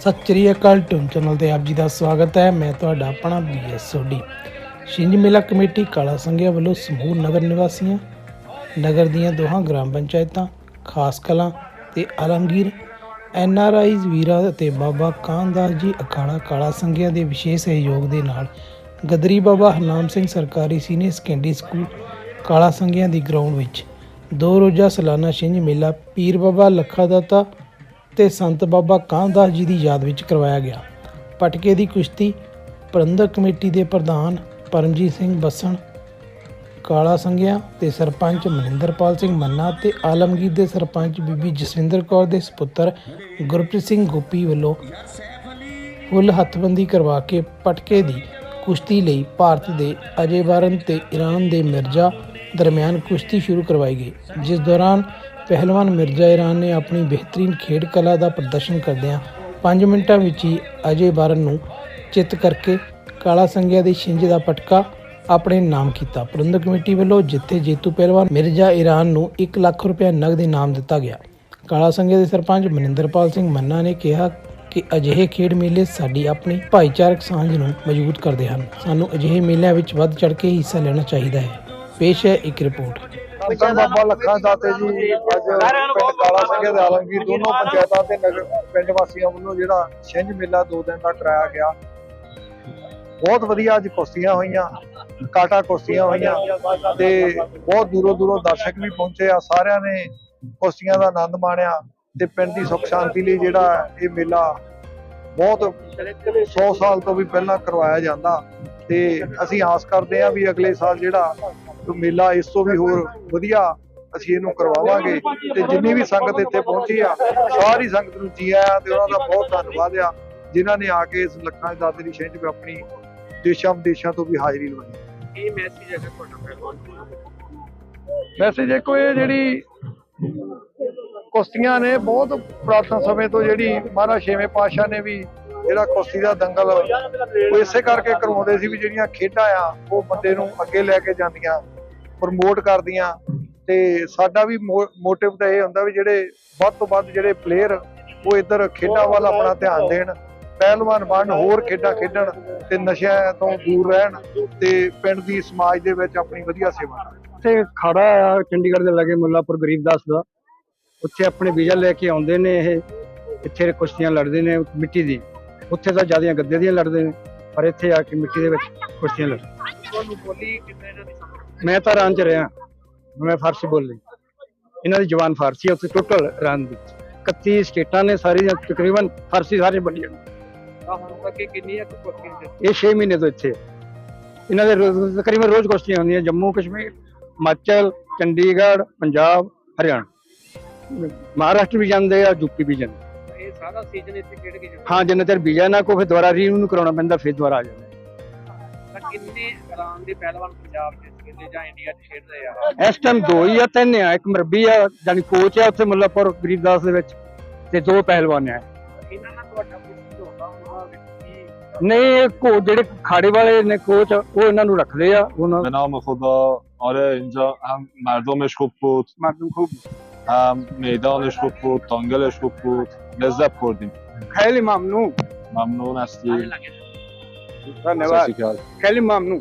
ਸਤਿ ਸ਼੍ਰੀ ਅਕਾਲ tune channel ਤੇ ਆਪ ਜੀ ਦਾ ਸਵਾਗਤ ਹੈ। ਮੈਂ ਤੁਹਾਡਾ ਆਪਣਾ ਬੀਐਸ ਸੋਢੀ ਛਿੰਝ ਮੇਲਾ ਕਮੇਟੀ ਕਾਲਾ ਸੰਘਿਆ ਵੱਲੋਂ ਸਮੂਹ ਨਗਰ ਨਿਵਾਸੀਆਂ, ਨਗਰ ਦੀਆਂ ਦੋਹਾਂ ਗ੍ਰਾਮ ਪੰਚਾਇਤਾਂ, ਖਾਸ ਕਲਾਂ ਤੇ ਆਲਮਗੀਰ ਐਨਆਰਆਈਜ਼ ਵੀਰਾਂ ਅਤੇ ਬਾਬਾ ਕਾਨਦਾਸ ਜੀ ਅਖਾੜਾ ਕਾਲਾ ਸੰਘਿਆ ਦੇ ਵਿਸ਼ੇਸ਼ ਸਹਿਯੋਗ ਦੇ ਨਾਲ ਗਦਰੀ ਬਾਬਾ ਹਰਨਾਮ ਸਿੰਘ ਸਰਕਾਰੀ ਸੀਨੀਅਰ ਸੈਕੰਡਰੀ ਸਕੂਲ ਕਾਲਾ ਸੰਘਿਆ ਦੀ ਗਰਾਊਂਡ ਵਿੱਚ ਦੋ ਰੋਜ਼ਾ ਸਾਲਾਨਾ ਛਿੰਝ ਮੇਲਾ ਪੀਰ ਬਾਬਾ ਲੱਖਾ ਦਾਤਾ ਤੇ ਸੰਤ ਬਾਬਾ ਕਾਂਦਾਸ ਜੀ ਦੀ ਯਾਦ ਵਿੱਚ ਕਰਵਾਇਆ ਗਿਆ। ਪਟਕੇ ਦੀ ਕੁਸ਼ਤੀ ਪ੍ਰਬੰਧਕ ਕਮੇਟੀ ਦੇ ਪ੍ਰਧਾਨ ਪਰਮਜੀਤ ਸਿੰਘ ਬੱਸਣ, ਕਾਲਾ ਸੰਘਿਆ ਤੇ ਸਰਪੰਚ ਮਨਿੰਦਰਪਾਲ ਸਿੰਘ ਮੰਨਾ ਤੇ ਆਲਮਗੀਰ ਦੇ ਸਰਪੰਚ ਬੀਬੀ ਜਸਵਿੰਦਰ ਕੌਰ ਦੇ ਸੁਪੁੱਤਰ ਗੁਰਪ੍ਰੀਤ ਸਿੰਘ ਗੋਪੀ ਵੱਲੋਂ ਫੁੱਲ ਹੱਥਬੰਦੀ ਕਰਵਾ ਕੇ ਪਟਕੇ ਦੀ ਕੁਸ਼ਤੀ ਲਈ ਭਾਰਤ ਦੇ ਅਜੇ ਬਾਰਨ ਤੇ ਈਰਾਨ ਦੇ ਮਿਰਜ਼ਾ ਦਰਮਿਆਨ ਕੁਸ਼ਤੀ ਸ਼ੁਰੂ ਕਰਵਾਈ ਗਈ, ਜਿਸ ਦੌਰਾਨ ਪਹਿਲਵਾਨ ਮਿਰਜ਼ਾ ਈਰਾਨ ਨੇ ਆਪਣੀ ਬਿਹਤਰੀਨ ਖੇਡ ਕਲਾ ਦਾ ਪ੍ਰਦਰਸ਼ਨ ਕਰਦਿਆਂ 5 ਮਿੰਟਾਂ ਵਿੱਚ ਹੀ ਅਜੇ ਬਾਰਨ ਨੂੰ ਚਿੱਤ ਕਰਕੇ ਕਾਲਾ ਸੰਗਿਆ ਦੇ ਛਿੰਝ ਦਾ ਪਟਕਾ ਆਪਣੇ ਨਾਮ ਕੀਤਾ। ਪ੍ਰਬੰਧਕ ਕਮੇਟੀ ਵੱਲੋਂ ਜਿੱਥੇ ਜੇਤੂ ਪਹਿਲਵਾਨ ਮਿਰਜ਼ਾ ਈਰਾਨ ਨੂੰ 1 ਲੱਖ ਰੁਪਏ ਨਗਦ ਇਨਾਮ ਦਿੱਤਾ ਗਿਆ, ਕਾਲਾ ਸੰਘਿਆ ਦੇ ਸਰਪੰਚ ਮਨਿੰਦਰਪਾਲ ਸਿੰਘ ਮੰਨਾ ਨੇ ਕਿਹਾ ਕਿ ਅਜਿਹੇ ਖੇਡ ਮੇਲੇ ਸਾਡੀ ਆਪਣੀ ਭਾਈਚਾਰਕ ਸਾਂਝ ਨੂੰ ਮਜ਼ਬੂਤ ਕਰਦੇ ਹਨ। ਸਾਨੂੰ ਅਜਿਹੇ ਮੇਲਿਆਂ ਵਿੱਚ ਵੱਧ ਚੜ੍ਹ ਕੇ ਹਿੱਸਾ ਲੈਣਾ ਚਾਹੀਦਾ ਹੈ। ਪੇਸ਼ ਹੈ ਇੱਕ ਰਿਪੋਰਟ। ਸੰਤਾਂ ਬਾਬਾ ਲੱਖਾਂ ਦਾਤੇ ਜੀ ਅੱਜ ਪਿੰਡ ਕਾਲਾ ਸਿੰਘੇ ਦੇ ਆਲਮਗੀਰ ਦੋਨੋਂ ਪੰਚਾਇਤਾਂ ਤੇ ਨਗਰ ਪਿੰਡ ਵਾਸੀਆਂ ਵੱਲੋਂ ਜਿਹੜਾ ਛਿੰਝ ਮੇਲਾ ਦੋ ਦਿਨ ਦਾ ਕਰਾਇਆ ਗਿਆ। ਬਹੁਤ ਵਧੀਆ ਅੱਜ ਕੁਸ਼ਤੀਆਂ ਹੋਈਆਂ ਕਾਟਾ ਕੁਸ਼ਤੀਆਂ ਹੋਈਆਂ ਤੇ ਬਹੁਤ ਦੂਰੋਂ ਦੂਰੋਂ ਦਰਸ਼ਕ ਵੀ ਪਹੁੰਚੇ ਆ ਸਾਰਿਆਂ ਨੇ ਕੁਸ਼ਤੀਆਂ ਦਾ ਆਨੰਦ ਮਾਣਿਆ ਤੇ ਪਿੰਡ ਦੀ ਸੁੱਖ ਸ਼ਾਂਤੀ ਲਈ ਜਿਹੜਾ ਇਹ ਮੇਲਾ ਬਹੁਤ 100 ਸਾਲ ਤੋਂ ਵੀ ਪਹਿਲਾਂ ਕਰਵਾਇਆ ਜਾਂਦਾ ਤੇ ਅਸੀਂ ਆਸ ਕਰਦੇ ਹਾਂ ਵੀ ਅਗਲੇ ਸਾਲ ਜਿਹੜਾ ਮੇਲਾ ਇਸ ਤੋਂ ਵੀ ਹੋਰ ਵਧੀਆ ਅਸੀਂ ਇਹਨੂੰ ਕਰਵਾਵਾਂਗੇ ਤੇ ਜਿੰਨੀ ਵੀ ਸੰਗਤ ਇੱਥੇ ਪਹੁੰਚੀ ਆ ਸਾਰੀ ਸੰਗਤ ਨੂੰ ਜੀ ਆਇਆਂ ਤੇ ਉਹਨਾਂ ਦਾ ਬਹੁਤ ਧੰਨਵਾਦ ਆ ਜਿਨ੍ਹਾਂ ਨੇ ਆ ਕੇ ਇਸ ਲੱਖਾਂ ਦੀ ਦਾਤੇ ਦੀ ਛਿੰਝ ਵਿੱਚ ਆਪਣੀ ਦੇਸ਼ਾਂ ਵਿਦੇਸ਼ਾਂ ਤੋਂ ਵੀ ਹਾਜ਼ਰੀ ਲਵਾਈ। ਇਹ ਮੈਸੇਜ ਹੈ ਤੁਹਾਡਾ ਮੈਸੇਜ ਇੱਕੋ ਇਹ ਜਿਹੜੀ ਕੁਸ਼ਤੀਆਂ ਨੇ ਬਹੁਤ ਪੁਰਾਤਨ ਸਮੇਂ ਤੋਂ ਜਿਹੜੀ ਮਹਾਰਾਜ ਛੇਵੇਂ ਪਾਤਸ਼ਾਹ ਨੇ ਵੀ ਜਿਹੜਾ ਕੁਸ਼ਤੀ ਦਾ ਦੰਗਲ ਉਹ ਇਸੇ ਕਰਕੇ ਕਰਵਾਉਂਦੇ ਸੀ ਵੀ ਜਿਹੜੀਆਂ ਖੇਡਾਂ ਆ ਉਹ ਬੰਦੇ ਨੂੰ ਅੱਗੇ ਲੈ ਕੇ ਜਾਂਦੀਆਂ। ਪ੍ਰਮੋਟ ਕਰਦੀਆਂ ਤੇ ਸਾਡਾ ਵੀ ਮੋਟਿਵ ਤਾਂ ਇਹ ਹੁੰਦਾ ਵੀ ਜਿਹੜੇ ਵੱਧ ਤੋਂ ਵੱਧ ਜਿਹੜੇ ਪਲੇਅਰ ਉਹ ਇੱਧਰ ਖੇਡਾਂ ਵੱਲ ਆਪਣਾ ਧਿਆਨ ਦੇਣ, ਪਹਿਲਵਾਨ ਬਣ, ਹੋਰ ਖੇਡਾਂ ਖੇਡਣ ਤੇ ਨਸ਼ਿਆਂ ਤੋਂ ਦੂਰ ਰਹਿਣ ਤੇ ਪਿੰਡ ਦੀ ਸਮਾਜ ਦੇ ਵਿੱਚ ਆਪਣੀ ਵਧੀਆ ਸੇਵਾ ਕਰਨ। ਇੱਥੇ ਖੜਾ ਆ, ਚੰਡੀਗੜ੍ਹ ਦੇ ਲਾਗੇ ਮੁੱਲਾਪੁਰ ਗਰੀਬਦਾਸ ਦਾ। ਉੱਥੇ ਆਪਣੇ ਵੀਜ਼ਾ ਲੈ ਕੇ ਆਉਂਦੇ ਨੇ ਇਹ, ਇੱਥੇ ਕੁਸ਼ਤੀਆਂ ਲੜਦੇ ਨੇ ਮਿੱਟੀ ਦੀ। ਉੱਥੇ ਤਾਂ ਜਿਆਦੀਆਂ ਗੱਦੇ ਦੀਆਂ ਲੜਦੇ ਨੇ, ਪਰ ਇੱਥੇ ਆ ਕੇ ਮਿੱਟੀ ਦੇ ਵਿੱਚ ਕੁਸ਼ਤੀਆਂ ਲੜਦੇ ਤੁਹਾਨੂੰ ਬੋਲੀ ਕਿੰਨੇ ਦੀ ਮੈਂ ਤਾਂ ਰਾਂ ਚ ਰਿਹਾ। ਮੈਂ ਫਾਰਸੀ ਬੋਲੀ। ਇਹਨਾਂ ਦੀ ਜ਼ੁਬਾਨ ਫਾਰਸੀ ਹੈ ਉੱਥੇ ਟੋਟਲ ਰਾਂ ਵਿੱਚ 31 ਸਟੇਟਾਂ ਨੇ ਸਾਰੀਆਂ ਤਕਰੀਬਨ ਫਾਰਸੀ ਸਾਰੇ ਬੋਲੀਆਂ ਆ ਹੁਣ ਤੱਕ ਕਿੰਨੀ ਦੇ ਇਹ 6 ਮਹੀਨੇ ਤੋਂ ਇੱਥੇ ਇਹਨਾਂ ਦੇ ਰੋਜ਼- ਤਕਰੀਬਨ ਰੋਜ਼ ਕੁਸ਼ਤੀਆਂ ਹੁੰਦੀਆਂ ਜੰਮੂ ਕਸ਼ਮੀਰ ਹਿਮਾਚਲ ਚੰਡੀਗੜ੍ਹ ਪੰਜਾਬ ਹਰਿਆਣਾ। ਮਹਾਰਾਸ਼ਟਰ ਵੀ ਜਾਂਦੇ ਆ ਯੂਪੀ ਵੀ ਜਾਂਦੇ ਇਹ ਸਾਰਾ ਸੀਜ਼ਨ ਇੱਥੇ ਖੇਡ ਕੇ ਜਾਂਦਾ ਹਾਂ ਜਿੰਨੇ ਚਿਰ ਵੀਜ਼ਾ ਨਾ ਕੋ ਫਿਰ ਦੁਬਾਰਾ ਰੀਨਿਊ ਕਰਾਉਣਾ ਪੈਂਦਾ ਫਿਰ ਦੁਬਾਰਾ ਆ ਜਾਂਦਾ ਕਿੰਨੇ ਇਰਾਨ ਦੇ ਪਹਿਲਵਾਨ ਪੰਜਾਬ ਦੇ ਖੇਡਦੇ ਜਾਂ ਇੰਡੀਆ 'ਚ ਖੇਡਦੇ ਆ ਇਸ ਟਾਈਮ ਦੋ ਹੀ ਆ ਤਿੰਨ ਆ ਇੱਕ ਮਰਬੀ ਆ ਜਾਨੀ ਕੋਚ ਆ ਉੱਥੇ ਮੁੱਲਾਪੁਰ ਗਰੀਬਦਾਸ ਦੇ ਵਿੱਚ ਤੇ ਦੋ ਪਹਿਲਵਾਨ ਆ ਇਹਨਾਂ ਨਾਲ ਤੁਹਾਡਾ ਕੁਸ਼ਤੀ ਹੁੰਦਾ ਹੋਣਾ ਵਿੱਚ ਨਹੀਂ ਇਹ ਕੋ ਜਿਹੜੇ ਖਾੜੇ ਵਾਲੇ ਨੇ ਕੋਚ ਉਹ ਇਹਨਾਂ ਨੂੰ ਰੱਖਦੇ ਆ ਉਹਨਾਂ به نام خدا آره اینجا هم مردمش خوب بود ਮਰਦਮ ਖੂਬ هم میدانش خوب بود تانگلش خوب بود لذت بردیم ਖੈਲੀ ਮਾਮਨੂ ممنون هستی ਧੰਨਵਾਦ। ਸਤਿ ਸ਼੍ਰੀ ਅਕਾਲ। ਮਾਮ ਨੂੰ।